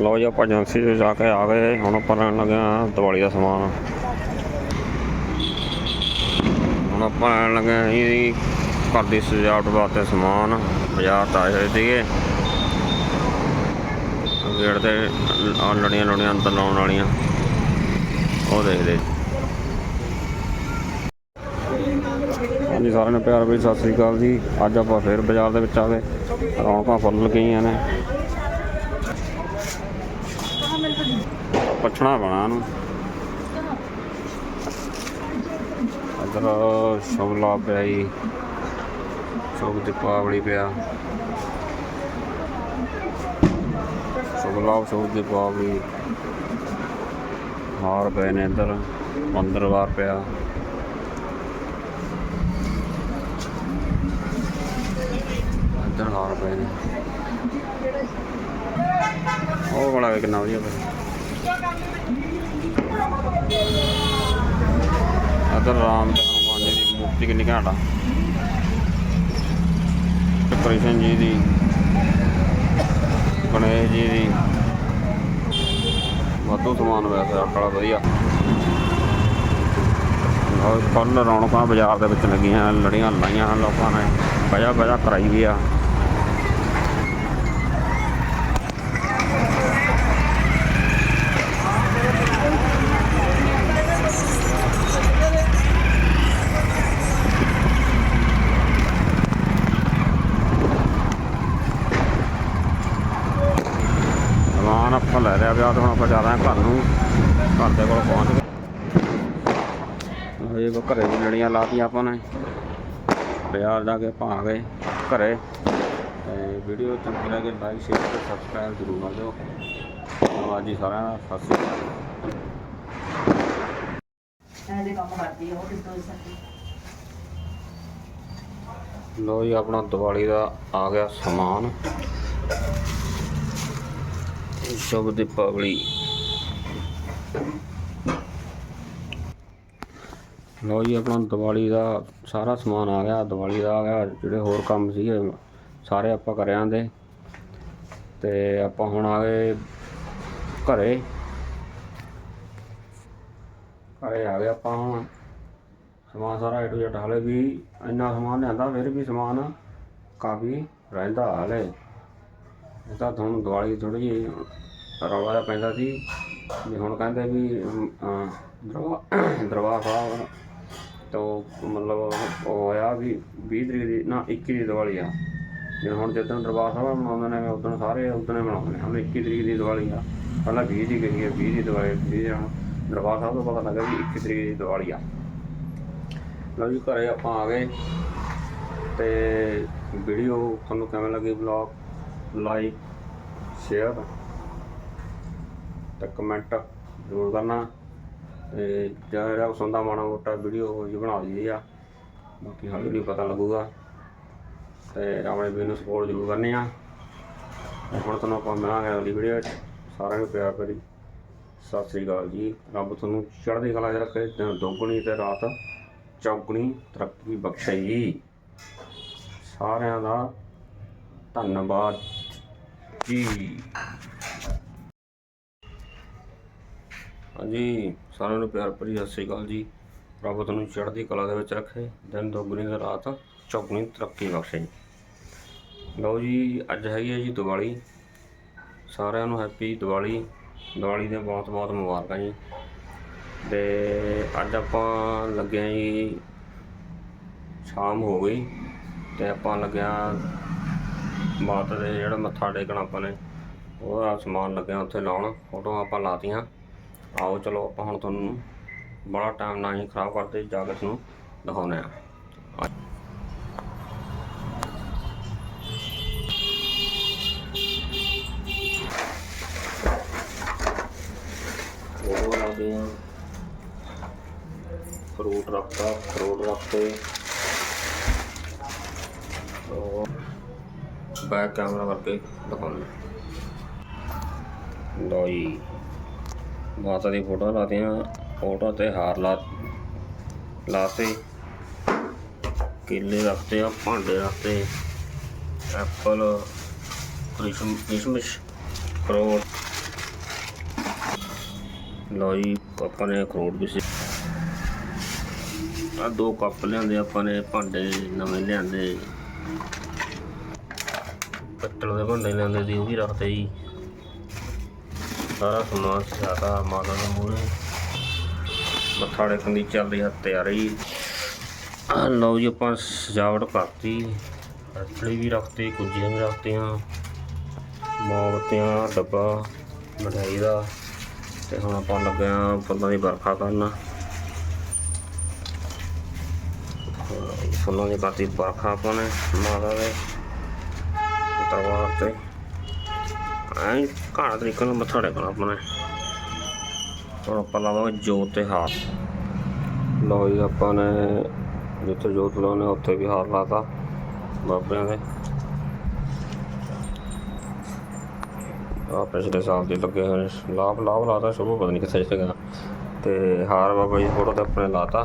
ਲੋ ਜੀ, ਆਪਾਂ ਏਜੰਸੀ 'ਚ ਜਾ ਕੇ ਆ ਗਏ। ਹੁਣ ਆਪਾਂ ਲੈਣ ਲੱਗੇ ਹਾਂ ਦੀਵਾਲੀ ਦਾ ਸਮਾਨ। ਹੁਣ ਆਪਾਂ ਲੈਣ ਲੱਗੇ ਹਾਂ ਜੀ ਘਰ ਦੀ ਸਜਾਵਟ ਵਾਸਤੇ ਸਮਾਨ। ਬਾਜ਼ਾਰ ਤੋਂ ਆਏ ਹੋਏ ਸੀਗੇ। ਗੇਟ ਤੇ ਲੜੀਆਂ ਲੜੀਆਂ ਅੰਦਰ ਲਾਉਣ ਵਾਲੀਆਂ। ਉਹ ਦੇਖਦੇ। ਹਾਂਜੀ, ਸਾਰਿਆਂ ਨੂੰ ਪਿਆਰ ਭਰੀ ਸਤਿ ਸ੍ਰੀ ਅਕਾਲ ਜੀ। ਅੱਜ ਆਪਾਂ ਫੇਰ ਬਾਜ਼ਾਰ ਦੇ ਵਿੱਚ ਆ ਗਏ। ਰੌਣਕਾਂ ਫੁੱਲ ਗਈਆਂ ਨੇ। ਪਛਣਾ ਬਣਾ ਨੂੰ ਇੱਧਰ ਸ਼ੌਲਾ ਪਿਆ ਜੀ। ਸ਼ੌਕ ਦੀਪਾਵਲੀ ਪਿਆ। ਸ਼ੌਲਾ ਸ਼ੌਕ ਦੀਪਾਵਲੀ। ਹਾਰ ਪਏ ਨੇ ਇੱਧਰ। ਅੰਦਰ ਵਾਰ ਪਿਆ। ਇੱਧਰ ਹਾਰ ਪਏ ਨੇ। ਉਹ ਬੜਾ ਕਿੰਨਾ ਵਧੀਆ ਪਿਆ। ਇੱਧਰ ਰਾਮ ਤੇ ਹਨੂੰਮਾਨ ਜੀ ਦੀ ਮੂਰਤੀ ਕਿੰਨੀ ਘੈਂਟ ਆ। ਕ੍ਰਿਸ਼ਨ ਜੀ ਦੀ, ਗਣੇਸ਼ ਜੀ ਦੀ। ਵਾਧੂ ਸਮਾਨ ਵੈਸੇ ਆਟਾ ਵਧੀਆ। ਹੋਰ ਫੁੱਲ ਰੌਣਕਾਂ ਬਾਜ਼ਾਰ ਦੇ ਵਿੱਚ ਲੱਗੀਆਂ, ਲੜੀਆਂ ਲਾਈਆਂ ਹਨ ਲੋਕਾਂ ਨੇ ਵਜਾ ਵਜਾ ਕਰਾਈ ਵੀ ਆ। ਜਾ ਰਹੇ ਘਰ ਨੂੰ। ਘਰ ਦੇ ਕੋਲ ਪਹੁੰਚ ਗਏ। ਇਹ ਕੋ ਘਰੇ ਵੀ ਲੜੀਆਂ ਲਾਤੀਆਂ ਆਪਾਂ ਨੇ। ਬਾਜ਼ਾਰ ਜਾ ਕੇ ਆ ਗਏ ਘਰੇ। ਤੇ ਵੀਡੀਓ ਚੰਗੀ ਲੱਗੇ ਲਾਈਕ ਸ਼ੇਅਰ ਤੇ ਸਬਸਕ੍ਰਾਈਬ ਜ਼ਰੂਰ ਕਰ ਦਿਓ। ਧੰਨਵਾਦ ਜੀ ਸਾਰਿਆਂ ਦਾ ਸਤਿ ਸ਼੍ਰੀ ਅਕਾਲ। ਕੰਮ ਕਰਦੀ ਸਕਦੀ ਲੋ ਜੀ ਆਪਣਾ ਦੀਵਾਲੀ ਦਾ ਆ ਗਿਆ ਸਮਾਨ। ਸ਼ੁਭ ਦੀਪਾਵਲੀ। ਲੋ ਜੀ, ਆਪਣਾ ਦੀਵਾਲੀ ਦਾ ਸਾਰਾ ਸਮਾਨ ਆ ਗਿਆ। ਦੀਵਾਲੀ ਦਾ ਆ ਗਿਆ, ਜਿਹੜੇ ਹੋਰ ਕੰਮ ਸੀਗੇ, ਸਾਰੇ ਆਪਾਂ ਕਰਿਆਂ ਦੇ ਤੇ ਆਪਾਂ ਹੁਣ ਆ ਗਏ ਘਰੇ। ਘਰੇ ਆ ਗਏ ਆਪਾਂ ਹੁਣ। ਸਮਾਨ ਸਾਰਾ ਏ ਟੂ ਜ਼ੈਡ ਹਾਲੇ ਵੀ ਇੰਨਾ ਸਮਾਨ ਲਿਆਂਦਾ, ਫਿਰ ਵੀ ਸਮਾਨ ਕਾਫੀ ਰਹਿੰਦਾ ਹਾਲੇ। ਇਹ ਤਾਂ ਤੁਹਾਨੂੰ ਦਿਵਾਲੀ ਥੋੜੀ ਜਿਹੀ ਰੌਲਾ ਜਿਹਾ ਪੈਂਦਾ ਸੀ ਵੀ ਹੁਣ ਕਹਿੰਦੇ ਵੀ ਦਰਬਾਰ ਦਰਬਾਰ ਸਾਹਿਬ ਤੋਂ ਮਤਲਬ ਉਹ ਹੋਇਆ ਵੀ 20 ਤਰੀਕ ਦੀ, ਨਾ 21 ਦੀ ਦਿਵਾਲੀ ਆ। ਜਿਵੇਂ ਹੁਣ ਜਦੋਂ ਦਰਬਾਰ ਸਾਹਿਬ ਮਨਾਉਂਦੇ ਨੇ ਉਦੋਂ ਸਾਰੇ ਉਦੋਂ ਹੀ ਮਨਾਉਂਦੇ ਨੇ। ਹੁਣ 21 ਤਰੀਕ ਦੀ ਦਿਵਾਲੀ ਆ। ਪਹਿਲਾਂ 20 ਦੀ ਗਈ ਹੈ 20 ਦੀ ਦਿਵਾਲੀ 20 ਦੀ ਹੁਣ ਦਰਬਾਰ ਸਾਹਿਬ ਤੋਂ ਪਤਾ ਲੱਗਾ ਵੀ 21 ਤਰੀਕ ਦੀ ਦਿਵਾਲੀ ਆ। ਲਓ ਜੀ, ਘਰੇ ਆਪਾਂ ਆ ਗਏ। ਤੇ ਵੀਡੀਓ ਤੁਹਾਨੂੰ ਕਿਵੇਂ ਲੱਗੀ ਵਲੌਗ ਲਾਈਕ ਸ਼ੇਅਰ ਤੇ ਕਮੈਂਟ ਜ਼ਰੂਰ ਕਰਨਾ ਤੇ ਜਿਹੜਾ ਪਸੰਦ ਆ ਮਾੜਾ ਮੋਟਾ ਵੀਡੀਓ ਜੀ ਬਣਾ ਦਈਦੀ ਆ। ਬਾਕੀ ਹਾਲੇ ਹੌਲੀ ਪਤਾ ਲੱਗੂਗਾ। ਤੇ ਆਪਣੇ ਵੀਰ ਨੂੰ ਸਪੋਰਟ ਜ਼ਰੂਰ ਕਰਨੀ ਆ। ਤੇ ਹੁਣ ਤੁਹਾਨੂੰ ਆਪਾਂ ਮਿਲਾਂਗੇ ਅਗਲੀ ਵੀਡੀਓ ਵਿੱਚ। ਸਾਰਿਆਂ ਨੂੰ ਪਿਆਰ ਕਰੀ ਸਤਿ ਸ੍ਰੀ ਅਕਾਲ ਜੀ। ਰੱਬ ਤੁਹਾਨੂੰ ਚੜ੍ਹਦੀ ਕਲਾ 'ਚ ਰੱਖੇ। ਦਿਨ ਦੁੱਗਣੀ ਤੇ ਰਾਤ ਚੌਗਣੀ ਤਰੱਕੀ ਬਖਸ਼ੇ ਜੀ ਸਾਰਿਆਂ ਦਾ ਧੰਨਵਾਦ ਜੀ। ਹਾਂਜੀ, ਸਾਰਿਆਂ ਨੂੰ ਪਿਆਰ ਭਰੀ ਸਤਿ ਸ੍ਰੀ ਅਕਾਲ ਜੀ। ਰੱਬ ਤੁਹਾਨੂੰ ਚੜ੍ਹਦੀ ਕਲਾ ਦੇ ਵਿੱਚ ਰੱਖੇ, ਦਿਨ ਦੁੱਗਣੀ ਤੇ ਰਾਤ ਚੌਗਣੀ ਤਰੱਕੀ ਬਖਸ਼ੇ। ਲਓ ਜੀ, ਅੱਜ ਹੈਗੀ ਹੈ ਜੀ ਦੀਵਾਲੀ। ਸਾਰਿਆਂ ਨੂੰ ਹੈਪੀ ਦੀਵਾਲੀ। ਦੀਵਾਲੀ ਦੀਆਂ ਬਹੁਤ ਬਹੁਤ ਮੁਬਾਰਕਾਂ ਜੀ। ਤੇ ਅੱਜ ਆਪਾਂ ਲੱਗੇ ਹਾਂ ਜੀ, ਸ਼ਾਮ ਹੋ ਗਈ ਤੇ ਆਪਾਂ ਲੱਗਿਆ ਮਾਤਾ ਦੇ ਜਿਹੜਾ ਮੱਥਾ ਟੇਕਣਾ ਆਪਾਂ ਨੇ ਉਹਦਾ ਸਮਾਨ ਲੱਗਿਆ ਉੱਥੇ ਲਾਉਣ। ਫੋਟੋ ਆਪਾਂ ਲਾਤੀਆਂ। ਆਓ ਚਲੋ ਆਪਾਂ ਹੁਣ ਤੁਹਾਨੂੰ ਬੜਾ ਟਾਈਮ ਨਾ ਹੀ ਖਰਾਬ ਕਰਦੇ ਜਾ ਕੇ ਤੁਹਾਨੂੰ ਦਿਖਾਉਂਦੇ ਆ ਉਹ ਲਾਦੇ ਆ। ਫਰੂਟ ਰੱਖਤਾ ਫਰੂਟ ਰੱਖਤੇ। ਉਹ ਬੈਕ ਕੈਮਰਾ ਕਰਕੇ ਦਿਖਾਉਂਦੇ ਲਓ ਜੀ ਮਾਤਾ ਦੀ ਫੋਟੋ ਲਾਤੇ ਆ ਫੋਟੋ ਤੇ ਹਾਰ ਲਾ, ਲਾਤੇ। ਕੇਲੇ ਰੱਖਤੇ ਆ, ਭਾਂਡੇ ਰੱਖਤੇ। ਐਪਲ, ਕ੍ਰਿਸ਼ਮ ਕਿਸ਼ਮਿਸ਼ ਅਖਰੋਟ ਲਓ ਜੀ, ਆਪਾਂ ਨੇ ਅਖਰੋਟ ਵੀ ਸੀ। ਆ ਦੋ ਕੱਪ ਲਿਆਂਦੇ ਆਪਾਂ ਨੇ, ਭਾਂਡੇ ਨਵੇਂ ਲਿਆਂਦੇ। ਪਿੱਤਲ ਦੇ ਭਾਂਡੇ ਲਿਆਂਦੇ ਸੀ, ਉਹ ਵੀ ਰੱਖਦੇ ਜੀ। ਸਾਰਾ ਸਮਾਨ ਸਿਆਤਾ ਮਾਤਾ ਦੇ ਮੂਹਰੇ ਮੱਥਾ ਟੇਕਣ ਦੀ ਚੱਲ ਰਹੀ ਹੈ ਤਿਆਰੀ ਲਓ ਜੀ ਆਪਾਂ ਸਜਾਵਟ ਕਰਤੀ। ਅਟਲੀ ਵੀ ਰੱਖਤੀ, ਕੁੰਜੀਆਂ ਵੀ ਰੱਖਤੀਆਂ। ਮੋਮਬੱਤੀਆਂ, ਡੱਬਾ ਮਠਾਈ ਦਾ। ਤੇ ਹੁਣ ਆਪਾਂ ਲੱਗੇ ਆਂ ਫੁੱਲਾਂ ਦੀ ਵਰਖਾ ਕਰਨ। ਫੁੱਲਾਂ ਦੀ ਕਰਤੀ ਵਰਖਾ ਆਪਾਂ ਨੇ ਮਾਤਾ ਦੇ ਦਰਬਾਰ ਤੇ। ਐਂ ਤਰੀਕੇ ਨਾਲ ਮੱਥਾ ਟੇਕਣਾ ਆਪਾਂ ਹੁਣ ਆਪਾਂ ਲਾਵਾਂਗੇ ਜੋਤ ਤੇ ਹਾਰ। ਲਓ ਜੀ, ਆਪਾਂ ਨੇ ਜਿੱਥੇ ਜੋਤ ਲਾਉਣੇ ਉੱਥੇ ਵੀ ਹਾਰ ਲਾਤਾ ਬਾਬਿਆਂ ਦੇ ਆ ਪਿਛਲੇ ਸਾਲ ਦੇ ਲੱਗੇ ਹੋਏ ਨੇ। ਲਾਭ ਲਾਭ ਲਾਤਾ ਸ਼ੁਭ, ਪਤਾ ਨਹੀਂ ਕਿੱਥੇ ਸੀਗਾ ਤੇ ਹਾਰ ਬਾਬਾ ਜੀ ਫੋਟੋ ਤੇ ਆਪਣੇ ਲਾਤਾ।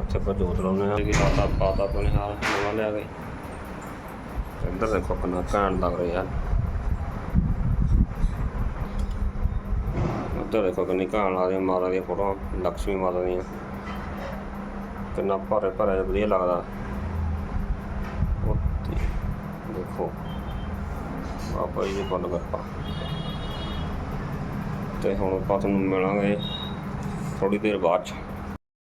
ਉੱਥੇ ਪਰ ਜੋਤ ਲਾਉਣੇ ਆ। ਕਿ ਲਾਤਾ, ਪਾਤਾ ਆਪਣੇ ਹਾਰ, ਨਵਾਂ ਲਿਆ ਕੇ। ਇੱਧਰ ਦੇਖੋ ਕਿੰਨਾ ਘੈਂਟ ਲੱਗ ਰਿਹਾ ਉੱਧਰ ਦੇਖੋ ਕਿੰਨੀ ਘੈਂਟ ਲੱਗ ਰਹੀ ਮਾਤਾ ਦੀਆਂ ਫੋਟੋਆਂ ਲక్ష్ਮੀ ਮਾਤਾ ਦੀਆਂ ਕਿੰਨਾ ਭਰੇ ਭਰੇ ਵਧੀਆ ਲੱਗਦਾ ਉੱਥੇ ਦੇਖੋ ਬਾਬਾ ਜੀ ਦੀ ਬੰਦ ਕਰਪਾ ਤੇ ਹੁਣ ਆਪਾਂ ਤੁਹਾਨੂੰ ਮਿਲਾਂਗੇ ਥੋੜੀ ਦੇਰ ਬਾਅਦ ਚ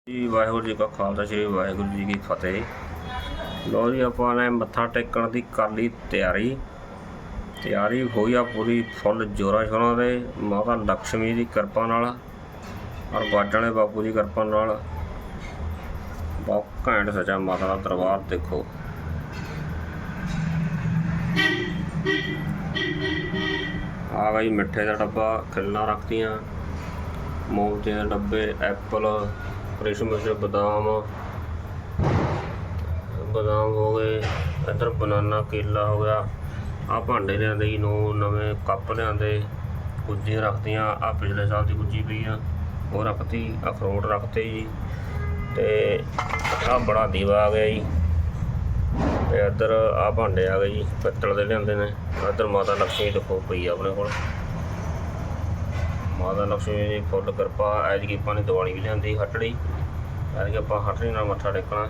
ਜੀ ਵਾਹਿਗੁਰੂ ਜੀ ਕਾ ਖਾਲਸਾ ਸ੍ਰੀ ਵਾਹਿਗੁਰੂ ਜੀ ਕੀ ਫਤਿਹ ਲੋ ਜੀ, ਆਪਾਂ ਨੇ ਮੱਥਾ ਟੇਕਣ ਦੀ ਕਰ ਲਈ ਤਿਆਰੀ। ਤਿਆਰੀ ਹੋਈ ਆ ਪੂਰੀ ਫੁੱਲ ਜੋਰਾਂ ਸ਼ੋਰਾਂ ਦੇ। ਮਾਤਾ ਲక్ష్ਮੀ ਦੀ ਕਿਰਪਾ ਨਾਲ ਔਰ ਵਾਲੇ ਬਾਪੂ ਦੀ ਕਿਰਪਾ ਨਾਲ। ਬਹੁਤ ਘੈਂਟ ਸਜਾ ਮਾਤਾ ਦਾ ਦਰਬਾਰ ਦੇਖੋ। ਆ ਗਈ ਮਿੱਠੇ ਦਾ ਡੱਬਾ, ਖਿਲਣਾ ਰੱਖਤੀਆਂ। ਮੋਮਬੱਤੀਆਂ ਦੇ ਡੱਬੇ, ਐਪਲ, ਕ੍ਰਿਸਮਸ, ਬਦਾਮ। ਬਦਾਮ ਹੋ ਗਏ, ਇੱਧਰ ਬਨਾਨਾ ਕੇਲਾ ਹੋ ਗਿਆ। ਆ ਭਾਂਡੇ ਲਿਆਂਦੇ ਜੀ, ਨੋ ਨਵੇਂ ਕੱਪ ਲਿਆਂਦੇ। ਗੁੱਜੀਆਂ ਰੱਖਤੀਆਂ ਆ ਪਿਛਲੇ ਸਾਲ ਦੀ ਕੁੱਜੀ ਪਈ ਆ। ਉਹ ਰੱਖਤੀ, ਅਖਰੋਟ ਰੱਖਤੇ ਜੀ। ਤੇ ਆ ਬੜਾ ਦੀਵਾ ਆ ਗਿਆ ਜੀ। ਤੇ ਇੱਧਰ ਆ ਭਾਂਡੇ ਆ ਗਏ ਜੀ, ਪਿੱਤਲ ਦੇ ਲਿਆਂਦੇ ਨੇ। ਇੱਧਰ ਮਾਤਾ ਲਕਸ਼ਮੀ ਲక్ష్ਮੀ ਦੇਖੋ ਪਈ ਆ ਆਪਣੇ ਕੋਲ। ਮਾਤਾ ਲਕਸ਼ਮੀ ਦੀ ਫੁੱਲ ਕਿਰਪਾ ਐਜ ਕੀ ਆਪਾਂ ਨੇ ਦੀਵਾਲੀ ਵੀ ਲਿਆਂਦੀ ਹਟੜੀ ਐਜ ਕੀ ਆਪਾਂ ਹਟੜੀ ਨਾਲ ਮੱਥਾ ਟੇਕਣਾ।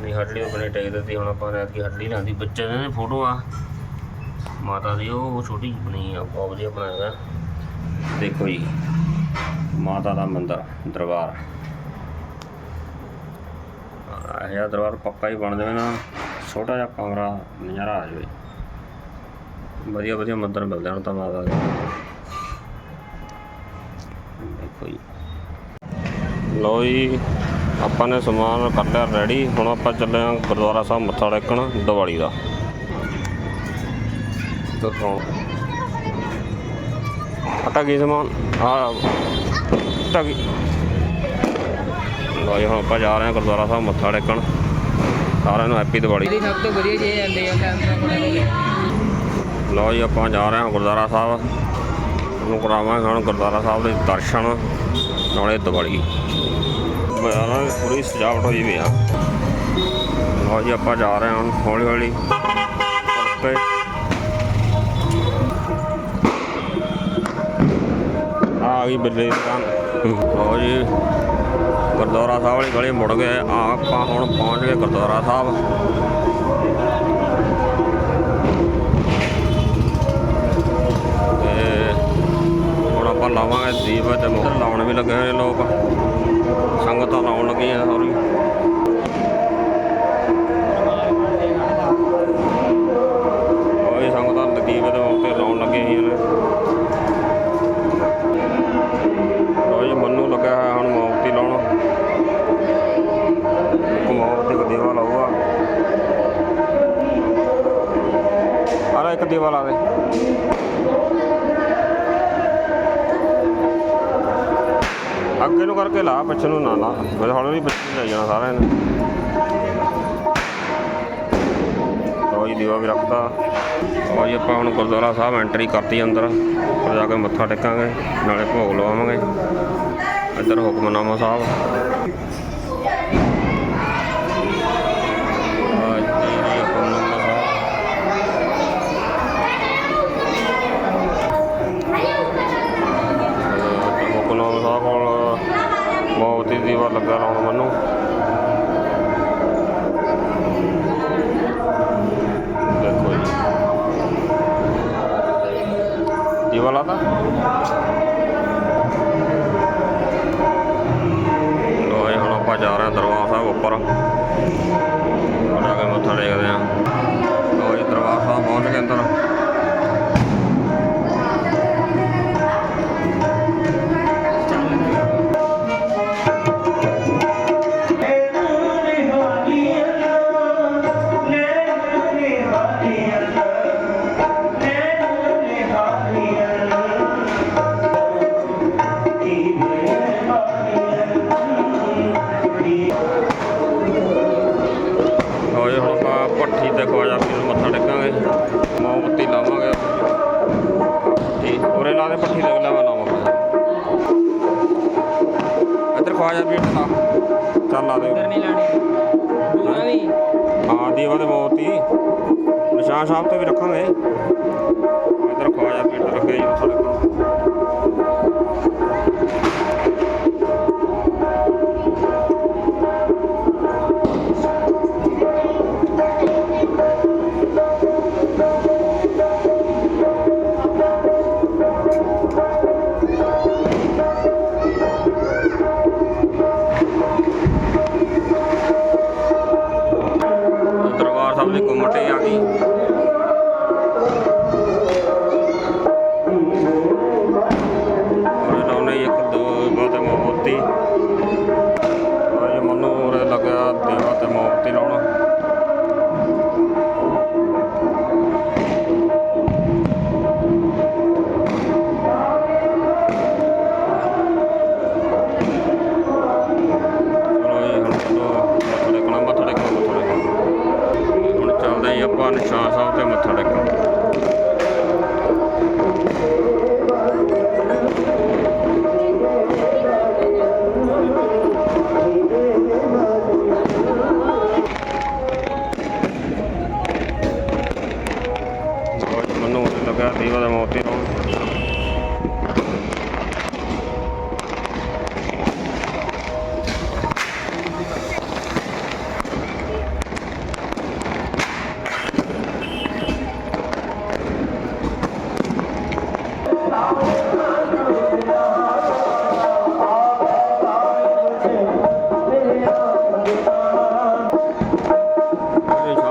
ਨਹੀਂ ਹਟੜੀ ਉਹ ਬਣੇ ਟੇਕ ਦਿੱਤੀ ਹੁਣ ਆਪਾਂ ਨੇ ਐਤਕੀ ਹਟੜੀ ਲਿਆਂਦੀ ਬੱਚੇ ਦੇ ਫੋਟੋ ਆ, ਮਾਤਾ ਦੀ, ਉਹ ਛੋਟੀ ਬਣੀ ਆ, ਬਹੁਤ ਵਧੀਆ ਬਣਾਇਆ ਦੇਖੋ ਜੀ, ਮਾਤਾ ਦਾ ਮੰਦਰ, ਦਰਬਾਰ। ਇਹ ਦਰਬਾਰ ਪੱਕਾ ਹੀ ਬਣ ਜਾਵੇ ਨਾ, ਛੋਟਾ ਜਿਹਾ ਕਮਰਾ, ਨਜ਼ਾਰਾ ਆ ਜਾਵੇ। ਵਧੀਆ ਵਧੀਆ ਮੰਦਰ ਮਿਲਦੇ ਹਨ ਤਾਂ ਮਾਤਾ ਦੇ। ਦੇਖੋ ਜੀ। ਲਓ ਜੀ ਆਪਾਂ ਨੇ ਸਮਾਨ ਕਰ ਲਿਆ ਰੈਡੀ ਹੁਣ ਆਪਾਂ ਚੱਲੇ ਹਾਂ ਗੁਰਦੁਆਰਾ ਸਾਹਿਬ ਮੱਥਾ ਟੇਕਣ ਦੀਵਾਲੀ ਦਾ। ਹਟਾ ਗਈ ਸਮਾਨ? ਆ ਜੀ ਹੁਣ ਆਪਾਂ ਜਾ ਰਹੇ ਹਾਂ ਗੁਰਦੁਆਰਾ ਸਾਹਿਬ ਮੱਥਾ ਟੇਕਣ। ਸਾਰਿਆਂ ਨੂੰ ਹੈਪੀ ਦੀਵਾਲੀ। ਸਭ ਤੋਂ ਵਧੀਆ ਚੀਜ਼ ਜਾਂਦੀ ਆ ਕੈਮਰਾ ਕੋਲ ਲਓ ਜੀ ਆਪਾਂ ਜਾ ਰਹੇ ਹਾਂ ਗੁਰਦੁਆਰਾ ਸਾਹਿਬ। ਨੂੰ ਕਰਾਵਾਂਗੇ ਹੁਣ ਗੁਰਦੁਆਰਾ ਸਾਹਿਬ ਦੇ ਦਰਸ਼ਨ ਨਾਲੇ ਦੀਵਾਲੀ। ਬਾਜ਼ਾਰਾਂ ਦੀ ਪੂਰੀ ਸਜਾਵਟ ਹੋਈ ਵੀ ਆ। ਲਓ ਜੀ, ਆਪਾਂ ਜਾ ਰਹੇ ਹਾਂ ਹੁਣ ਹੌਲੀ ਹੌਲੀ। ਤੇ ਆ ਗਈ ਬਿੱਲੇ ਦੀ ਦੁਕਾਨ। ਜੀ, ਗੁਰਦੁਆਰਾ ਸਾਹਿਬ ਵਾਲੀ ਗਲੀ ਮੁੜ ਗਏ। ਆ ਆਪਾਂ ਹੁਣ ਪਹੁੰਚ ਗਏ ਗੁਰਦੁਆਰਾ ਸਾਹਿਬ। ਤੇ ਹੁਣ ਆਪਾਂ ਲਾਵਾਂਗੇ ਦੀਪ ਤੇ ਮੁੱਢ ਲਾਉਣ ਵੀ ਲੱਗੇ ਹੋਏ ਲੋਕ। ਸੰਗਤਾਂ ਲਾਉਣ ਲੱਗੀਆਂ ਸੌਰੀ ਕੋਈ ਸੰਗਤਾਂ ਲੱਗੀ ਵੇ ਤੇ ਉੱਤੇ ਲਾਉਣ ਲੱਗੇ ਸੀ ਨੇ। ਲੋ ਜੀ, ਮੰਨੂ ਲੱਗਾ ਹੈ ਹੁਣ ਮੋਮਬੱਤੀ ਲਾਉਣ। ਇੱਕ ਮੋਮਬੱਤੀ ਦਾ ਦੀਵਾ ਆਰਾ ਇੱਕ ਦੀਵਾ ਲਾ ਅੱਗੇ ਨੂੰ ਕਰਕੇ ਲਾ ਪਿੱਛੇ ਨੂੰ ਨਾ ਲਾ। ਮੇਰੇ ਹੌਲੀ ਹੌਲੀ ਪਿੱਛੇ ਨੂੰ ਲੈ ਜਾਣਾ ਸਾਰਿਆਂ ਨੇ। ਲਓ ਦੀਵਾ ਵੀ ਰੱਖਤਾ। ਲਓ ਜੀ, ਆਪਾਂ ਹੁਣ ਗੁਰਦੁਆਰਾ ਸਾਹਿਬ ਐਂਟਰੀ ਕਰਤੀ ਅੰਦਰ। ਉੱਪਰ ਜਾ ਕੇ ਮੱਥਾ ਟੇਕਾਂਗੇ, ਨਾਲੇ ਭੋਗ ਲਵਾਵਾਂਗੇ। ਇੱਧਰ ਹੁਕਮਨਾਮਾ ਸਾਹਿਬ। ਖਵਾਜਾ ਪੀਰ ਲਾ ਚੱਲ ਲਾ ਦੇ। ਨਹੀਂ ਲਾਣੀ। ਦੂਰਾ ਵੀ। ਹਾਂ ਦੀਵਾ ਦੇ ਮੋਤੀ ਨਿਸ਼ਾਨ ਸਾਹਿਬ ਤੇ ਵੀ ਰੱਖਾਂਗੇ। ਇੱਧਰ ਖਵਾਜਾ ਪੀਰ ਤੇ ਲੱਗੇ ਜੀ ਮੱਥਾ ਟੇਕਣ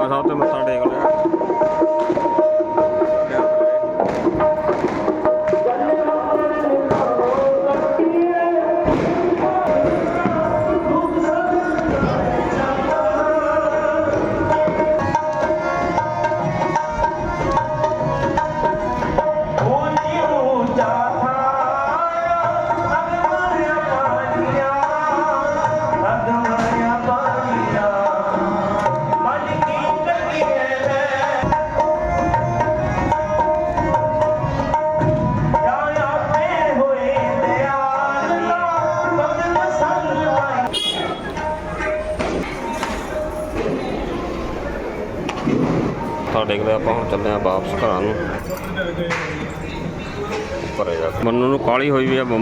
ਸਾਹਿਬ ਤੇ ਮੱਥਾ ਟੇਕ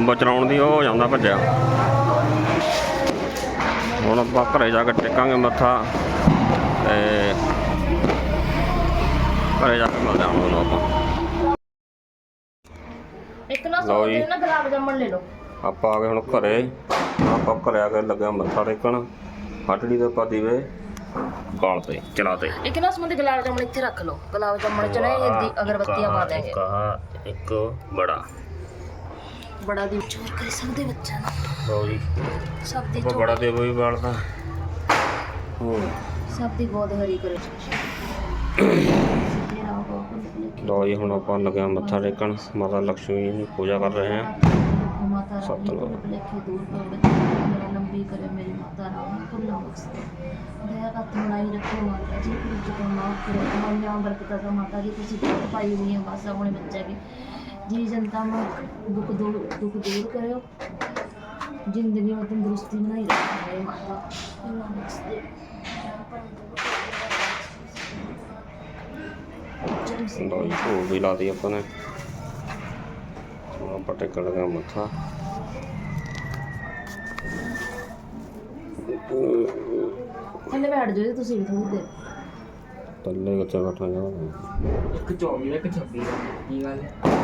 ਬੰਬ ਚਲਾਉਣ ਦੀ ਉਹ ਜਾਂਦਾ ਭੱਜਿਆ। ਹੁਣ ਆਪਾਂ ਘਰੇ ਜਾ ਕੇ ਟੇਕਾਂਗੇ ਮੱਥਾ ਤੇ ਘਰੇ ਜਾ ਕੇ ਮਿਲਦੇ ਹਾਂ ਹੁਣ ਆਪਾਂ। ਇੱਕ ਨਾ ਲਓ ਸੌ ਜੀ। ਦੇ ਨਾ ਗੁਲਾਬ ਜਾਮਣ ਲੈ ਲਓ। ਆਪਾਂ ਆ ਗਏ ਹੁਣ ਘਰੇ। ਆਪਾਂ ਘਰੇ ਆ ਕੇ ਲੱਗਿਆ ਮੱਥਾ ਟੇਕਣ। ਹਟੜੀ ਦੇ ਆਪਾਂ ਦੀਵੇ ਗਾਲ ਤੇ ਚਲਾ ਤੇ। ਇੱਕ ਨਾ ਸਮਝ ਗੁਲਾਬ ਜਾਮਣ ਇੱਥੇ ਰੱਖ ਲਓ। ਗੁਲਾਬ ਜਾਮਣ ਚ ਨਾ ਇਹ ਅਗਰਬੱਤੀਆਂ ਪਾ ਦੇਂਗੇ ਕਹਾ ਇੱਕ ਬੜਾ। ਬੜਾ ਦੀ ਚੋਰ ਕਰ ਸਕਦੇ ਬੱਚਾ ਨਾ। ਲਓ ਜੀ। ਸਭ ਦੀ ਆਪਾਂ ਚੋਰ। ਬੜਾ ਦੇ ਵੀ ਬਾਲਦਾ ਹੋ ਸਭ ਦੀ ਗੋਦ ਹਰੀ ਕਰੇ ਲਓ ਜੀ ਹੁਣ ਆਪਾਂ ਲੱਗਿਆ ਮੱਥਾ ਟੇਕਣ। ਮਾਤਾ ਲక్ష్ਮੀ ਦੀ ਪੂਜਾ ਕਰ ਰਹੇ ਹਾਂ। ਮਾਤਾ ਸਤਿਨਾਮ। ਰਾਣੀ ਕੋਲ ਲੇਖੇ ਦੂਰ ਬੱਚੇ ਮੇਰਾ ਲੰਬੀ ਕਰੇ ਮੇਰੀ ਮਾਤਾ ਰਾਣੀ ਕੁੱਲਾ ਬਖਸ਼ ਦੇ ਦਇਆ ਦਾ ਬਣਾਈ ਰੱਖੋ ਮਾਤਾ ਜੀ। ਕੁਝ ਤੋਂ ਮਾਫ ਕਰੋ। ਕਮਾਈਆਂ ਬਰਕਤਾਂ ਦਾ ਮਾਤਾ ਜੀ ਤੁਸੀਂ ਬਹੁਤ ਪਾਈ ਹੋਈ ਹੈ ਬਸ ਆਪਣੇ ਬੱਚੇ ਕੇ ਜੀ ਜਨਤਾ ਮਾ ਦੁੱਖ ਦੂਰ ਦੁੱਖ ਦੂਰ ਕਰਿਓ। ਜ਼ਿੰਦਗੀ ਵਿੱਚ ਤੰਦਰੁਸਤੀ ਬਣਾਈ ਰੱਖੇ ਮਾਤਾ ਲੋ ਜੀ ਭੋਗ ਵੀ ਲਾ ਦੀ ਆਪਾਂ ਨੇ। ਆਪਾਂ ਟਿਕੜ ਦਾ ਮੱਥਾ। ਥੱਲੇ ਬੈਠ ਜਾਓ ਜੀ ਤੁਸੀਂ ਵੀ ਥੋੜੀ ਦੇਰ। ਥੱਲੇ ਕਿੱਥੇ ਬੈਠਾਂਗੇ ਇੱਕ ਚੌਮੀ ਦਾ ਇੱਕ ਛੱਬੀ। ਦਾ ਕੀ ਗੱਲ ਹੈ?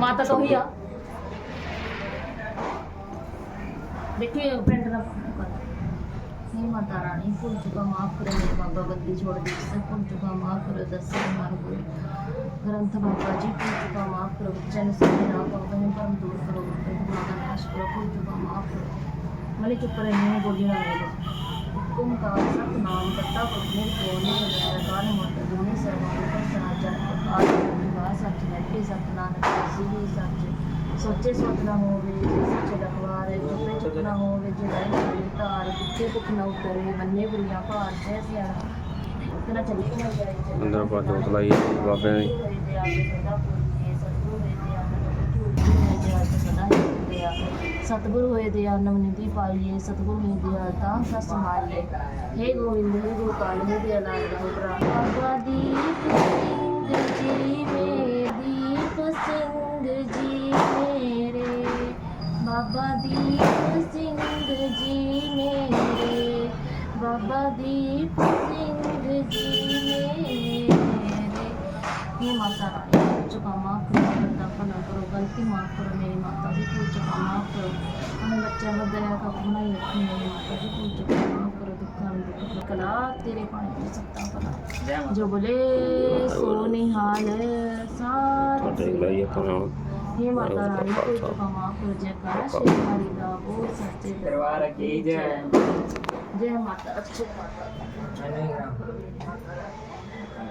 माता तो ही देखिए फ्रेंड का नहीं माता रानी, भूल चुका माफ़ करो मेरे माँ भगवती छोड़ दी सब भूल चुका माफ़ करो दस से हमारे कोई। ग्रंथ बाबा जी, भूल चुका माफ़ करो। जन से मेरा पावन परम दूर करो माता नाश करो, भूल चुका माफ़ करो। मैंने चुप रहे नहीं बोली ना मेरे हुक्म का सत नाम करता को मेरे को नहीं सच बैठे सतनाम जी सच ਸੋਚੇ ਸੋਚ ਨਾ ਹੋਵੇ ਸੱਚੇ ਲਖਵਾਰੇ ਚੁੱਪੇ ਚੁੱਪ ਨਾ ਹੋਵੇ ਜੇ ਰਹਿ ਜਾਵੇ ਧਾਰ ਕਿੱਥੇ ਭੁੱਖ ਨਾ ਉਤਰੇ ਮੰਨੇ ਬੁਰੀਆਂ ਭਾਰ ਸਹਿ ਸਿਆਣਾ ਕਿਨਾ ਚੱਲੀ ਨਾ ਜਾਏ ਚੱਲੀ ਅੰਦਰ ਪਾ ਜੋਤ ਲਾਈ ਬਾਬੇ ਨੇ ਹੋਏ ਦੇ ਆਪੇ ਸਦਾ ਪੂਰੀਏ ਸਤਿਗੁਰੂ ਹੋਏ ਦੇ ਆਪੇ ਝੂਠ ਹੋਏ ਦੇ ਆਪੇ ਸਦਾ ਹਿਰਦੇ ਆ ਸਤਿਗੁਰੂ ਹੋਏ ਦੇ ਆ ਨਵਨਿਧੀ ਪਾਈਏ ਸਤਿਗੁਰੂ ਹੋਏ ਦੇ ਆ ਤਾਂ ਸਸ ਮਾਰੀਏ ਹੇ ਗੋਬਿੰਦ ਹੇ ਗੁਰੂ ਕਾਲ ਹੋਏ ਦੇ ਅਲਾਲ ਰਹੁ ਬਾਬਾ ਦੀਪ ਸਿੰਘ ਜੀ ਮੇਰੇ ਦੀਪ ਸਿੰਘ ਜੀ ਮੇਰੇ ਬਾਬਾ ਦੀਪ ਸਿੰਘ ਜੀ ਮੇਰੇ ਬਾਬਾ ਦੀਪ ਸਿੰਘ ਜੀ ਮੇਰੇ हे माता रानी भूल चुका माफ करो बंदा भला करो गलती माफ करो मेरी माता जी भूल चुका माफ करो हमें बच्चा का दया का अपना ही रखी मेरी माता जी भूल चुका माफ करो दुखा दुख कला तेरे पानी में सकता कला जो बोले सो निहाल साथ हे माता रानी को तो कमा कर जय करा श्री हरि वो सच्चे दरबार की जय जय माता अच्छे माता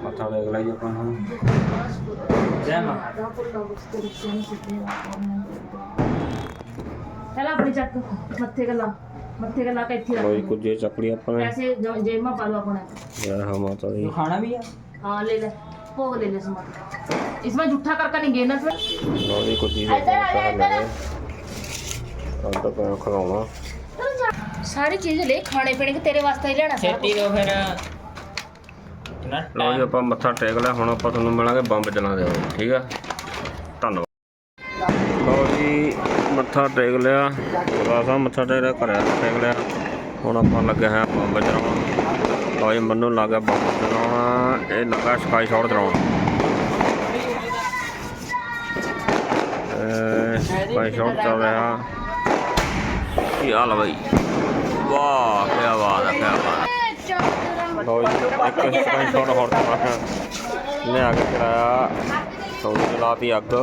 माता लग रही है अपन जय माता को लोग उसको रिक्शा में सीधे चला अपनी चक्कर मत्थे का लाभ ਇੱਥੇ ਲੋਈ ਰੱਖ ਕੁਝੇ ਚੱਕ ਲਈ ਆਪਾਂ ਨੇ ਪੈਸੇ ਜੇਮਾ ਪਾ ਲਓ ਆਪਣਾ ਜੈ ਹਾਂ ਮਾਤਾ ਦੀ ਖਾਣਾ ਵੀ ਆ हाँ ले ले भोग ले ले इसमें इसमें जूठा करके नहीं गिरना इसमें ਲੋਈ ਕੁਝੀ ਦੇ ਇੱਧਰ ਆ ਜਾ, ਇੱਧਰ ਆ। ਅੰਦਰ ਪਾ ਖਵਾਉਣਾ सारी चीज ले खाने पीने के तेरे वास्ते ही लेना सारा ਛੇਤੀ ਦੋ ਫਿਰ ਨਾ ਲਓ ਜੀ ਆਪਾਂ ਮੱਥਾ ਟੇਕ ਲਿਆ ਹੁਣ ਆਪਾਂ ਤੁਹਾਨੂੰ ਮਿਲਾਂਗੇ ਬੰਬ ਚਲਾਉਂਦੇ ਹੋਏ ਠੀਕ ਆ ਧੰਨਵਾਦ ਲਓ ਜੀ ਮੱਥਾ ਟੇਕ ਲਿਆ। ਗੁਰਦੁਆਰਾ ਸਾਹਿਬ ਮੱਥਾ ਟੇਕ ਲਿਆ, ਘਰੇ ਟੇਕ ਲਿਆ। ਹੁਣ ਆਪਾਂ ਲੱਗੇ ਹਾਂ ਬੰਬ ਚਲਾਉਣ ਲਓ ਜੀ, ਮੈਨੂੰ ਲੱਗਾ ਬੰਬ ਚਲਾਉਣਾ ਇਹ ਲੱਗਾ ਸਕਾਈ ਸ਼ਾਟ ਚਲਾਉਣ ਸਕਾਈ ਸ਼ਾਟ ਚੱਲ ਰਿਹਾ। ਕੀ ਹਾਲ ਆ ਬਈ? ਵਾਹ ਕੀ ਬਾਤ ਹੈ ਕੀ ਬਾਤ ਲਓ ਜੀ, ਇੱਕ ਸਕਾਈ ਸ਼ਾਟ ਹੋਰ ਚਲਾਇਆ ਨੇ ਅੱਗ ਚਲਾਇਆ ਸੌਦੀ ਚਲਾਤੀ ਅੱਗ।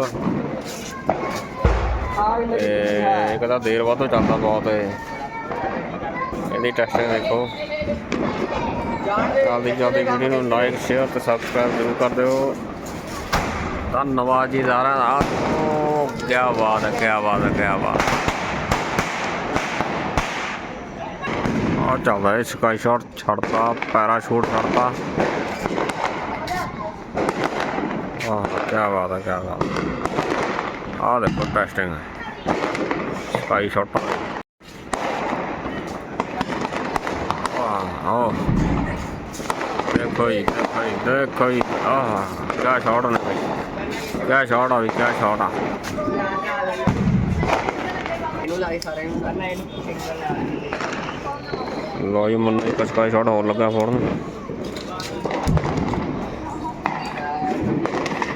ਤੇ ਇੱਕ ਤਾਂ ਦੇਰ ਬਾਅਦ ਤੋਂ ਚੱਲਦਾ ਬਹੁਤ ਇਹ। ਇਹਦੀ ਟੈਸਟਿੰਗ ਦੇਖੋ। ਜਲਦੀ ਜਲਦੀ ਵੀਡੀਓ ਨੂੰ ਲਾਈਕ ਸ਼ੇਅਰ ਤੇ ਸਬਸਕ੍ਰਾਈਬ ਜ਼ਰੂਰ ਕਰ ਦਿਓ। ਧੰਨਵਾਦ ਜੀ ਸਾਰਿਆਂ ਦਾ। ਕੀ ਬਾਤ ਹੈ ਕੀ ਬਾਤ ਹੈ ਕੀ ਬਾਤ ਆ ਚੱਲਦਾ ਇਹ ਸਕਾਈ ਸ਼ਾਟ ਛੱਡਤਾ ਪੈਰਾਸ਼ੂਟ ਛੱਡਤਾ। ਆਹ ਕੀ ਬਾਤ ਹੈ ਕੀ ਬਾਤ ਆਹ ਦੇਖੋ ਟੈਸਟਿੰਗ ਸਕਾਈ ਸ਼ਾਟ ਆਹ ਦੇਖੋ ਜੀ ਦੇਖੋ ਜੀ ਦੇਖੋ ਜੀ। ਆਹ ਕੀ ਸ਼ਾਟ ਨੇ ਕੀ ਸ਼ਾਟ ਆ ਵੀ ਕੀ ਸ਼ਾਟ ਆ। ਲੋ ਜੀ ਮੈਨੂੰ ਇੱਕ ਸਕਾਈ ਸ਼ਾਟ ਹੋਰ ਲੱਗਾ ਫੋੜਨ।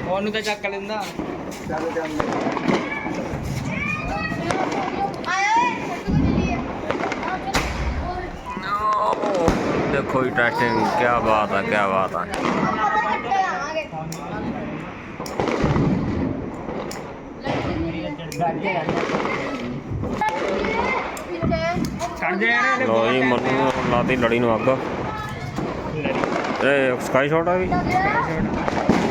ਉਹਨੂੰ ਤਾਂ ਚੱਕ ਲੈਂਦਾ। ਦੇਖੋ ਜੀ ਟੈਸਟਿੰਗ ਕੀ ਬਾਤ ਹੈ ਕੀ ਬਾਤ ਹੈ ਲੋ ਜੀ, ਮੈਨੂੰ ਲਾਤੀ ਲੜੀ ਨੂੰ ਅੱਗ। ਇਹ ਸਕਾਈ ਸ਼ਾਟ ਆ ਵੀ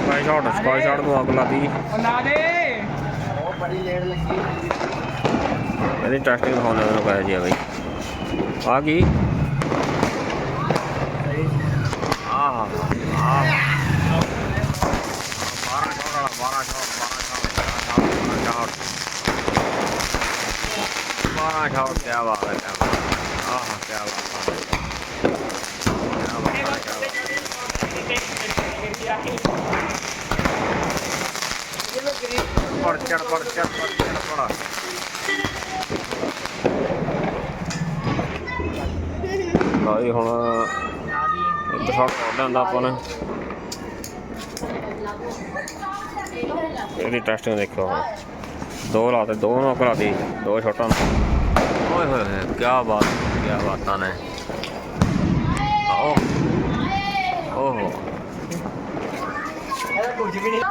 ਸਕਾਈ ਸ਼ਾਟ ਸਕਾਈ ਸ਼ਾਟ ਨੂੰ ਅੱਗ ਉਹ ਲਾ ਦੇ ਇਹਦੀ ਟੈਸਟਿੰਗ ਦਿਖਾਉਂਦੇ ਉਹਨੂੰ ਕਹੇ ਜੀ ਆ ਬਈ। ਆ ਕੀ? ਆਹ ਆਹ। 12 ਸ਼ਾਟ ਵਾਲਾ 12 ਸ਼ਾਟ 12 ਸ਼ਾਟ 12 ਸ਼ਾਟ ਕੀ ਬਾਤ ਹੈ ਕੀ ਬਾਤ ਹੈ ਆਹ ਕੀ ਬਾਤ ਹੈ। ਕਿਆ ਬਾਤ ਹੈ, ਕਿਆ ਬਾਤ ਹੈ। பட சட பட சட பட சட பட ਭਾਈ ਹੁਣ ਇੱਕ ਸ਼ਾਟ ਕੱਢ ਲੈਂਦਾ ਆਪਾਂ ਨੇ। ਇਹਦੀ ਟੈਸਟਿੰਗ ਦੇਖੋ। ਹੁਣ ਦੋ ਲਾਤੇ ਦੋ ਨੂੰ ਕਰਾ ਦੇ ਦੋ ਸ਼ਾਟਾਂ ਨੂੰ। ਓਏ ਹੋਏ ਕੀ ਬਾਤ ਕੀ ਬਾਤਾਂ ਨੇ। ਆਓ। ਓਹੋ। ਇਹਦਾ ਕੁਝ ਵੀ ਨਹੀਂ।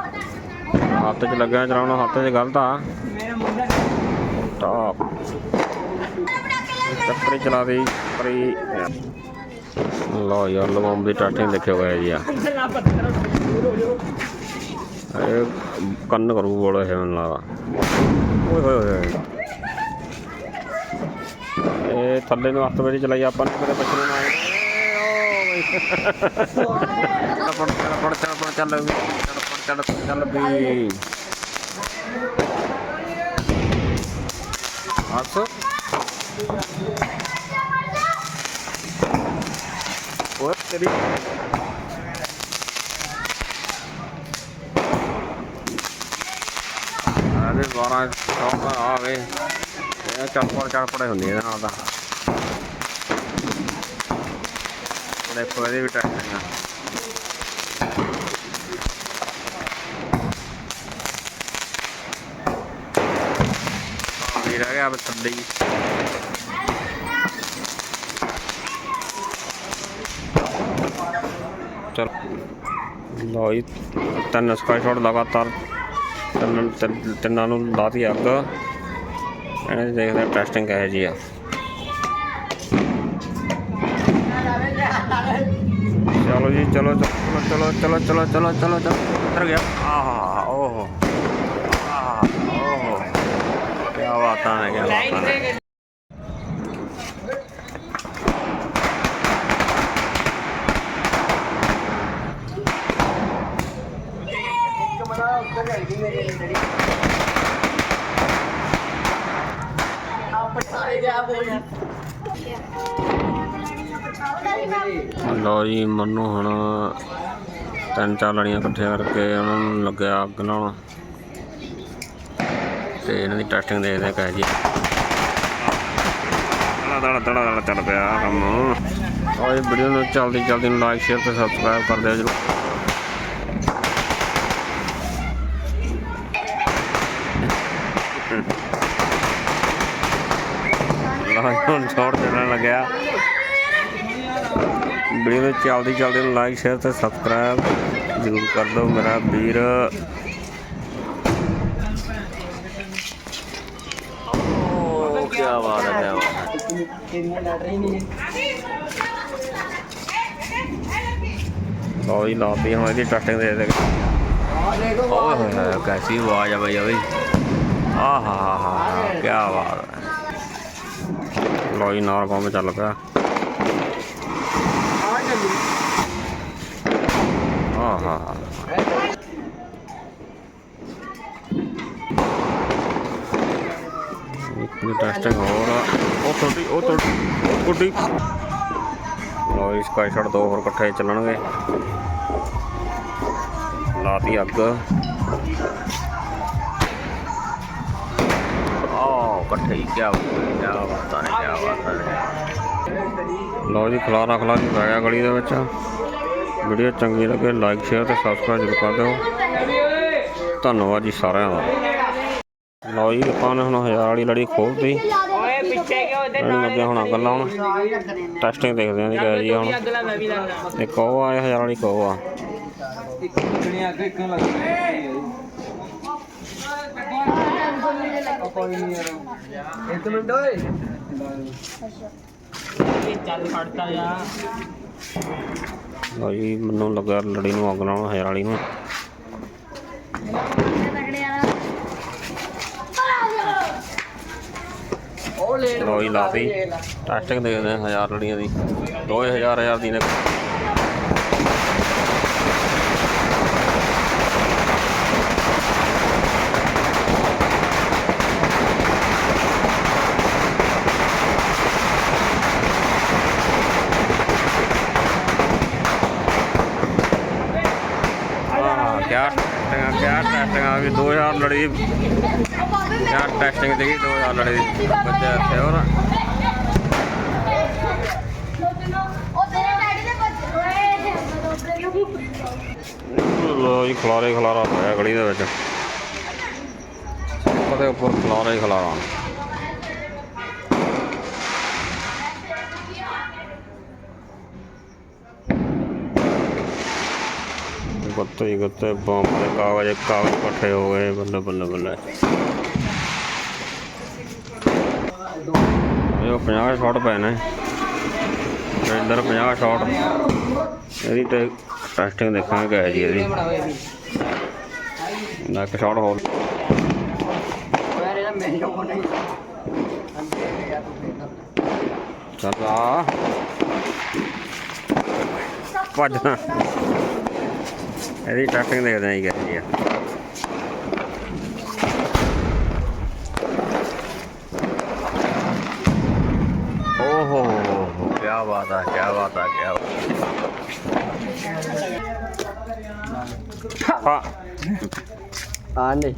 ਹੱਥ 'ਚ ਲੱਗਿਆ ਚਲਾਉਣਾ ਹੱਥ 'ਚ ਗਲਤ ਆ। ਟਾਪ ਚੱਕਰੀ ਚਲਾ ਦੇ ਪਰੀ ਲੋ ਯਾਰ ਲਵਾਉਂ ਦੀ ਟਾਟੇ ਦੇਖਿਓ ਗਿਆ ਜੀ ਆ। ਇਹ ਕੰਨ ਕਰੂ ਬੋਲੇ ਹੈ ਮੈਨੂੰ ਲੱਗਦਾ। ਓਏ ਹੋਏ ਹੋਏ। ਇਹ ਥੱਲੇ ਨੂੰ ਹੱਥ ਮੇਰੀ ਚਲਾਈ, ਆਪਾਂ ਨੇ ਮੇਰੇ ਬੱਚੇ ਨੂੰ ਮਾਰ ਪੜ ਪੜ ਪੜ ਪੜ ਚੱਲ। ఇక్కడ కలిపి ఆసు ఒత్తిడి ਅਰੇ 12 ਸੌਂਦਾ ਆਵੇ ਇਹ ਚੜਪੜ ਚੜਪੜੇ ਹੁੰਦੀ ਇਹਦੇ ਨਾਲ ਤਾਂ। ਦੇਖੋ ਇਹਦੇ ਵੀ ਟੈਸਟਿੰਗ ਆ ਵੀ ਰਹਿ ਜੀ ਤਿੰਨ ਸਕਾਈ ਲਗਾਤਾਰ ਤਿੰਨ ਤਿੰਨਾਂ ਨੂੰ ਲਾਤੀ ਅੱਗ ਇਹਨਾਂ ਦੇਖਦੇ ਟੈਸਟਿੰਗ ਕਿਹੋ ਜੀ ਆ ਚਲੋ ਜੀ ਚਲੋ ਚਲੋ ਚਲੋ ਚਲੋ ਚਲੋ ਚਲੋ ਚਲੋ ਚਲੋ ਉੱਤਰ ਗਿਆ ਆਹ ਓਹ ਆਹ ਓਹ ਨੇ ਕੀ ਬਾਤਾਂ ਨੇ। ਲਓ ਜੀ ਮੰਨੂ ਹੁਣ ਤਿੰਨ ਚਾਰ ਲੜੀਆਂ ਇਕੱਠੀਆਂ ਕਰਕੇ ਉਹਨਾਂ ਨੂੰ ਲੱਗਿਆ ਅੱਗ ਲਾਉਣ। ਤੇ ਇਹਨਾਂ ਦੀ ਟੈਸਟਿੰਗ ਦੇਖਦੇ ਆ ਕਹੇ ਜੀ ਦੜਾ ਦੜਾ ਦੜਾ ਦੜਾ ਚੱਲ ਪਿਆ ਕੰਮ। ਔਰ ਇਹ ਵੀਡੀਓ ਨੂੰ ਚਲਦੀ ਚਲਦੀ ਨੂੰ ਲਾਈਕ ਸ਼ੇਅਰ ਤੇ ਸਬਸਕ੍ਰਾਈਬ ਕਰ ਦਿਓ ਜਰੂਰ। ਹੁਣ ਛੋੜ ਚੱਲਣ ਲੱਗਿਆ। ਵੀਡੀਓ ਨੂੰ ਚਲਦੀ ਚਲਦੀ ਨੂੰ ਲਾਈਕ ਸ਼ੇਅਰ ਤੇ ਸਬਸਕ੍ਰਾਈਬ ਜ਼ਰੂਰ ਕਰ ਦਿਓ ਮੇਰਾ ਵੀਰ। तेरी मुंह लड़ रही नहीं है ਲੋ ਜੀ ਲਾ ਪੀ ਹੁਣ ਇਹਦੀ ਟਰਸਟਿੰਗ ਦੇ ਦੇ। ਓਏ ਹੋਏ ਕੈਸੀ ਆਵਾਜ਼ ਆ ਬਈ ਓਏ ਆਹਾ ਹਾ ਹਾ ਕੀ ਬਾਤ ਹੈ। ਲੋ ਜੀ ਨਾਲ ਕੋਮ ਚੱਲ ਪਿਆ। ਆਹਾ ਹਾ। ਦੀ ਟੈਸਟਿੰਗ ਹੋਰ ਆ। ਉਹ ਤੁਹਾਡੀ ਉਹ ਤੁਹਾਡੀ ਉਹ ਗੁੱਡੀ। ਲੋ ਇਸ ਕਾ ਛੜ ਦੋ ਹੋਰ ਇਕੱਠੇ ਚੱਲਣਗੇ। ਲਾਤੀ ਅੱਗ। ਆਹ, ਇਕੱਠੇ ਹੀ ਕਿਆ ਕਿਆ ਬਾਤਾਂ ਨੇ ਕਿਆ ਬਾਤਾਂ ਨੇ ਲਓ ਜੀ, ਖਲਾਰਾ ਖਲਾਰੀ ਪੈ ਗਿਆ ਗਲੀ ਦੇ ਵਿੱਚ। ਵੀਡੀਓ ਚੰਗੀ ਲੱਗੇ ਲਾਈਕ ਸ਼ੇਅਰ ਤੇ ਸਬਸਕ੍ਰਾਈਬ ਜ਼ਰੂਰ ਕਰ ਦਿਓ। ਧੰਨਵਾਦ ਜੀ ਸਾਰਿਆਂ ਦਾ। ਲਓ ਜੀ ਆਪਾਂ ਨੇ ਹੁਣ ਹਜ਼ਾਰ ਵਾਲੀ ਲੜੀ ਖੋਲਤੀ। ਓਏ ਪਿੱਛੇ ਕਿਉਂ ਉਹਦੇ ਨਾਲ ਲੱਗਿਆ ਹੋਣਾ ਗੱਲਾਂ ਟੈਸਟਿੰਗ ਦੇਖਦੇ ਆਂ ਦੀ ਕਿਹੋ ਜੀ ਹੁਣ। ਇੱਕ ਉਹ ਆ 1000 ਵਾਲੀ ਕੋ ਆ। ਇੱਕ ਜਣੀ ਅੱਗੇ ਇੱਕ ਲੱਗ ਇੱਕ ਮਿੰਟ ਓਏ। ਚੱਲ ਫੜਤਾ ਯਾ ਭਾਈ ਮੈਨੂੰ ਲੱਗਾ ਲੜੀ ਨੂੰ ਅੱਗ ਲਾਉਣਾ ਹਜ਼ਾਰ ਵਾਲੀ ਨੂੰ। ਲੋਈ ਲਾਤੀ ਸਟਾਰਟਿੰਗ ਦੇਖਦੇ ਹਜ਼ਾਰ ਲੜੀਆਂ ਦੀ। 2000 ਹਜ਼ਾਰ ਦੀ ਨੇ। ਟੈਸਟਿੰਗ ਆ 2000 ਲੜੀ। ਕਿਆ ਟੈਸਟਿੰਗ ਦੇਖੀ 2000 ਲੜੀ। ਦੀ ਇੱਥੇ ਹੋਰ। ਲੋ ਜੀ, ਖਲਾਰੇ ਖਲਾਰਾ ਪਿਆ ਗਲੀ ਦੇ ਵਿੱਚ। ਉਹਦੇ ਉੱਪਰ ਖਲਾਰਾ ਹੀ ਖਲਾਰਾ। ਗੁੱਤੇ ਹੀ ਗੁੱਤੇ ਬੰਬ ਦੇ ਕਾਗਜ਼ ਕਾਗਜ਼ ਇਕੱਠੇ ਹੋ ਗਏ, ਬੱਲੇ ਬੱਲੇ ਬੱਲੇ। ਇਹ 50 ਸ਼ਾਟ ਪਏ ਨੇ। ਤੇ ਇੱਧਰ 50 ਸ਼ਾਟ ਇਹਦੀ ਤੇ ਟੈਸਟਿੰਗ ਦੇਖਾਂਗੇ ਕਿਹੋ ਜੀ ਇਹਦੀ। ਨਾ ਸ਼ਾਟ ਹੋਰ। ਚੱਲ ਆ। ਭੱਜਣਾ ਇਹਦੀ ਟੈਸਟਿੰਗ ਦੇਖਦੇ ਆਂ ਜੀ ਕਿਹੋ ਜੀ ਆ। ਓਹੋ ਕੀ ਬਾਤ ਹੈ ਕੀ ਬਾਤ ਹੈ ਕੀ ਬਾਤ। ਹਾਂ। ਹਾਂ ਨਹੀਂ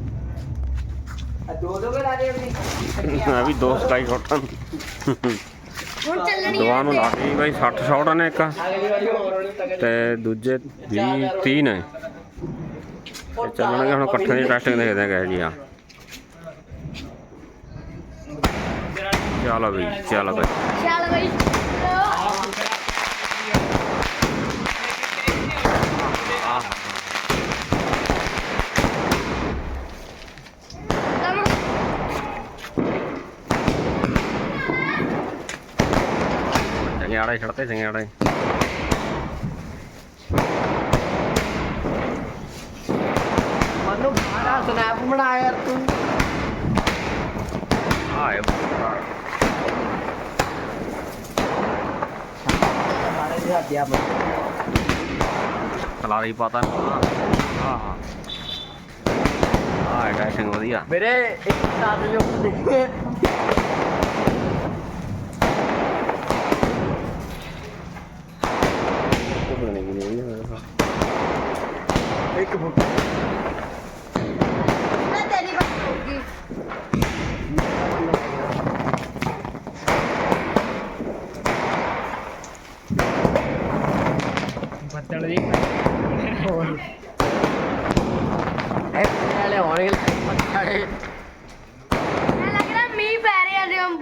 ਮੈਂ ਵੀ ਦੋ ਸਕਾਈ ਸ਼ਾਟਾਂ ਹੁਣ ਚੱਲਣੀ ਦਵਾ ਨੂੰ ਲਾ ਕੇ ਬਾਈ 60 ਸ਼ਾਟ ਨੇ ਇੱਕ। ਤੇ ਦੂਜੇ 20 30 ਨੇ। ਚੱਲਣਗੇ ਹੁਣ ਇਕੱਠੇ ਦੀ ਟੈਸਟਿੰਗ ਦੇਖਦੇ ਆ ਕਿਹੋ ਜੀ ਆ। ਚਲੋ ਬਈ ਚਲੋ ਬਈ। ਚੱਲ ਬਈ ਕੰਮ ਟੈਸਟਿੰਗ ਵਧੀਆ ਇੱਕ ਸਾਥ ਜੋ ਦੇ ਇੱਕ ਫੁੱਟ ਮੈਂ ਤੇਰੀ ਬਾਤ ਹੋਊਗੀ ਬੱਦਲ ਜੀ ਹੋਰ ਇਹ ਵਾਲੇ ਹੋਣਗੇ ਪੱਟਾੜੇ ਮੈਂ ਲੱਗ ਰਿਹਾ ਮੀਂਹ ਪੈ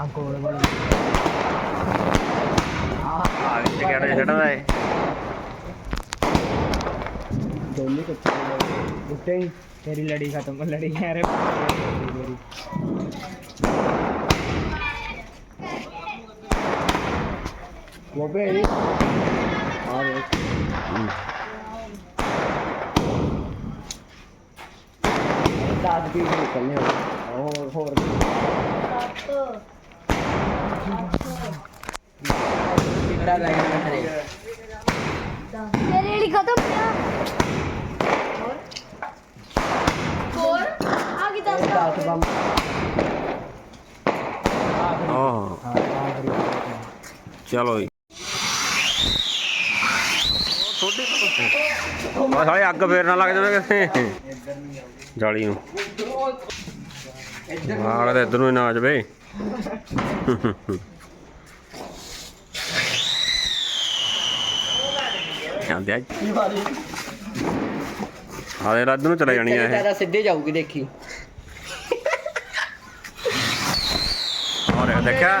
ആ കോൾ തരില്ലടി ഖത്തം അല്ലടി വേറെ മൊബൈൽ दाद भी निकलने और और ਕਿਹੜਾ ਲੱਗਣਾ ਤੇਰੇ ਤੇਰੇ ਲਈ ਖਤਮ ਆ। ਹੋਰ? ਆ ਕੀ ਦੱਸ ਦੱਸ ਬੰਮ ਹਾਂ। ਚਲੋ ਜੀ। ਥੋੜੀ ਸਾਲੇ ਅੱਗ ਫੇਰ ਨਾ ਲੱਗ ਜਾਵੇ ਕਿਸੇ ਜਾਲੀ ਨੂੰ। ਇੱਧਰ ਨੂੰ। ਨਾਲ ਤੇ ਇੱਧਰ ਨੂੰ ਹੀ ਨਾ ਆ ਜਾਵੇ। ਆਂਦੇ ਰੱਦ ਨੂੰ ਚਲਾ ਜਾਣੀ ਆ ਇਹ। ਜ਼ਿਆਦਾ ਸਿੱਧੇ ਜਾਊਗੀ ਦੇਖੀ। ਹੋਰ ਦੇਖਿਆ?